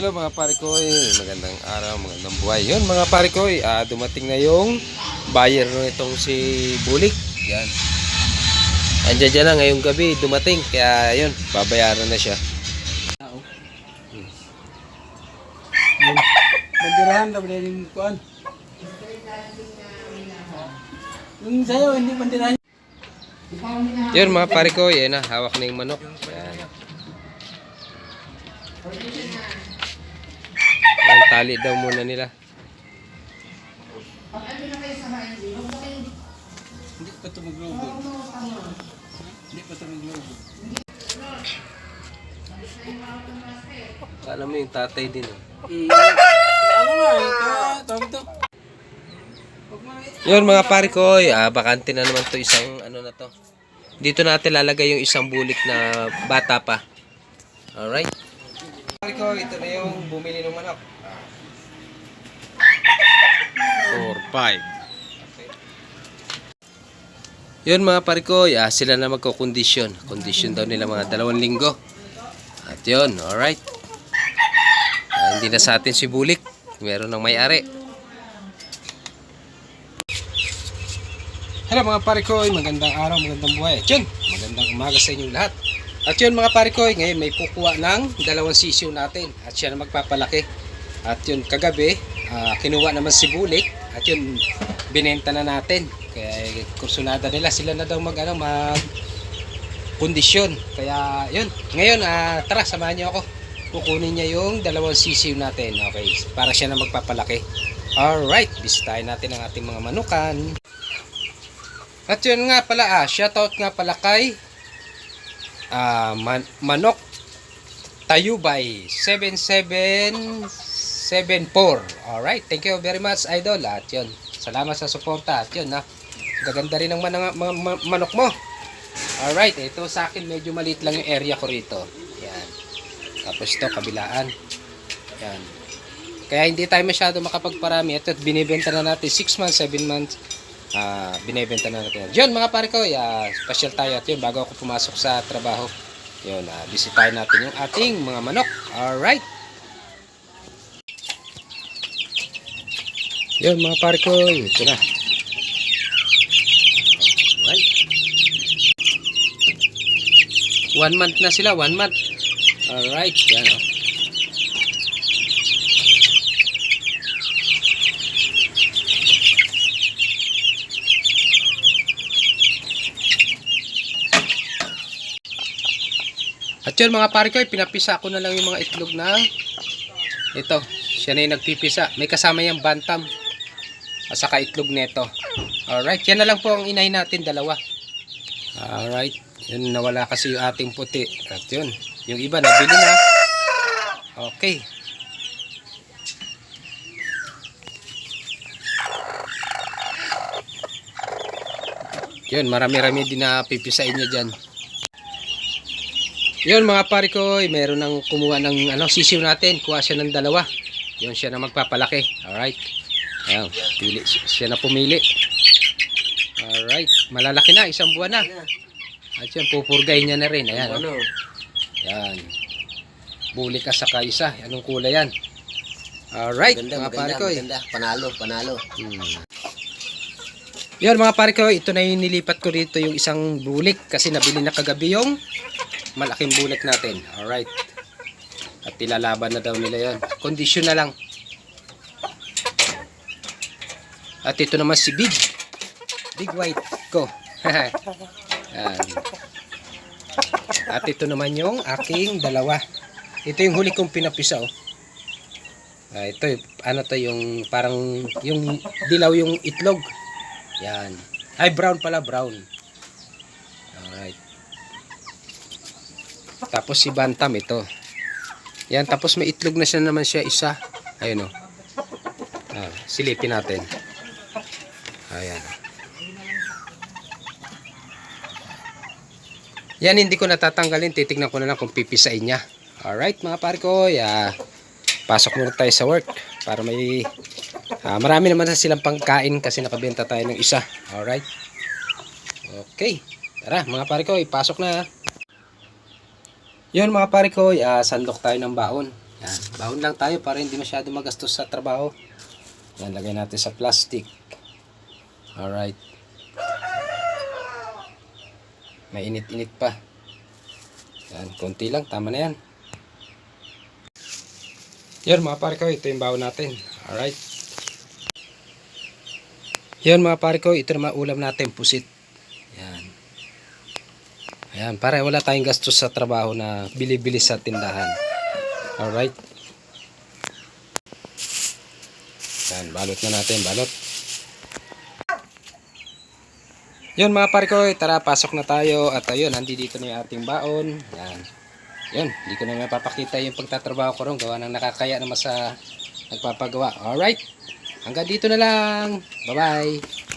Hello mga pare ko, eh, magandang araw, magandang buhay. Yun mga pare ko, eh, ah, dumating na yung buyer nitong si Bulik. Yan. Andiyan dyan na ngayong gabi, dumating. Kaya yun, babayaran na siya. Bandirahan ka ba yung kuan? Yung sa'yo, hindi bandirahan. Yun mga pare ko, yan na, hawak na yung manok. Yan. Yan, tali daw muna nila. Hindi pa ito maglobo. Hindi pa ito maglobo. Alam mo yung tatay din. Eh. Ano nga, tawag ito. Yun mga pare ko, ah, bakante na naman to isang ano na to. Dito natin lalagay yung isang bulik na bata pa. Alright. Pare ko, ito na yung bumili ng manok. 4, 5. Yun mga pare ko, ah, sila na magkokondisyon. Kondisyon daw nila mga dalawang linggo. At yun, alright. Ah, hindi na sa atin si bulik. Meron ng may-ari. Hello mga pare ko, magandang araw, magandang buhay. At yun, magandang umaga sa inyong lahat. At yun mga pare ko, ngayon may kukuha ng dalawang sisiyo natin at siya na magpapalaki. At yun, kagabi, ah, kinuha naman si Bulik at yun, binenta na natin. Kaya kursunada nila, sila na daw mag, ano, mag kondisyon. Kaya yun, ngayon, ah, tara, samahan niyo ako. Kukunin niya yung dalawang sisiyo natin. Okay, para siya na magpapalaki. Alright, bisitahin natin ang ating mga manukan. At yun nga pala, ah, shoutout nga pala kay ah, Man- Manok Tayubay 7774. Alright, thank you very much idol. At yun, salamat sa suporta. At yun, ha, gaganda rin ang manang- mga ma- manok mo. Alright, ito sa akin medyo maliit lang yung area ko rito. Yan. Tapos ito, kabilaan. Yan. Kaya hindi tayo masyado makapagparami. Ito, binibenta na natin 6 months, 7 months. Ah, binebenta na natin. Yun mga pare ko, uh, special tayo at yun bago ako pumasok sa trabaho. Yun, uh, bisitahin natin yung ating mga manok. Alright. Yun mga pare ko, ito na. Alright. One month na sila, one month. Alright, yan o. At yun mga pare ko, pinapisa ko na lang yung mga itlog na ito. Siya na yung nagpipisa. May kasama yung bantam. At saka itlog neto. Alright, yan na lang po ang inahin natin, dalawa. Alright, yun nawala kasi yung ating puti. At yun, yung iba nabili na. Okay. Yun, marami-rami din na pipisain niya dyan. Yun mga pare ko, eh, meron nang kumuha ng ano, sisiw natin. Kuha siya ng dalawa. Yun siya na magpapalaki. Alright. Ayan, pili, siya na pumili. Alright. Malalaki na, isang buwan na. At yun, pupurgay niya na rin. Ayan. Oh. Yan. Buli ka sa kaisa. Anong kulay yan? Alright, mga pare ko. maganda. Panalo, panalo. Hmm. Yun mga pare ko, ito na yung nilipat ko rito yung isang bulik kasi nabili na kagabi yung malaking bulik natin. Alright. At ilalaban na daw nila yon. Kondisyon na lang. At ito naman si Big. Big White ko. Yan. At ito naman yung aking dalawa. Ito yung huli kong pinapisa oh. Ah, ito ano to yung parang yung dilaw yung itlog. Yan. Ay brown pala, brown. Alright. Tapos si Bantam ito. Yan, tapos may itlog na siya naman siya isa. Ayun oh. Ah, silipin natin. Ayan. Yan, hindi ko natatanggalin. Titignan ko na lang kung pipisain niya. Alright, mga pare ko. Yeah. Pasok muna tayo sa work. Para may... ah, marami naman na silang pangkain kasi nakabenta tayo ng isa. Alright. Okay. Tara, mga pare ko. Ipasok na. Yun, mga pare ko. ah, sandok tayo ng baon. Yan, baon lang tayo para hindi masyado magastos sa trabaho. Yan, lagay natin sa plastic. Alright. May init-init pa. Yan, konti lang, tama na yan. Yan mga pare ko, ito yung baon natin. Alright. Yan mga pare ko, ito naman ulam natin, pusit. Yan. Ayan, para wala tayong gastos sa trabaho na bili-bili sa tindahan. Alright. Yan, balot na natin, balot. Yun mga pare ko, tara pasok na tayo at ayun, nandi dito na yung ating baon. Yan. Yun, hindi ko na mapapakita yung pagtatrabaho ko ron. Gawa ng nakakaya naman sa nagpapagawa. Alright. Hanggang dito na lang. Bye-bye.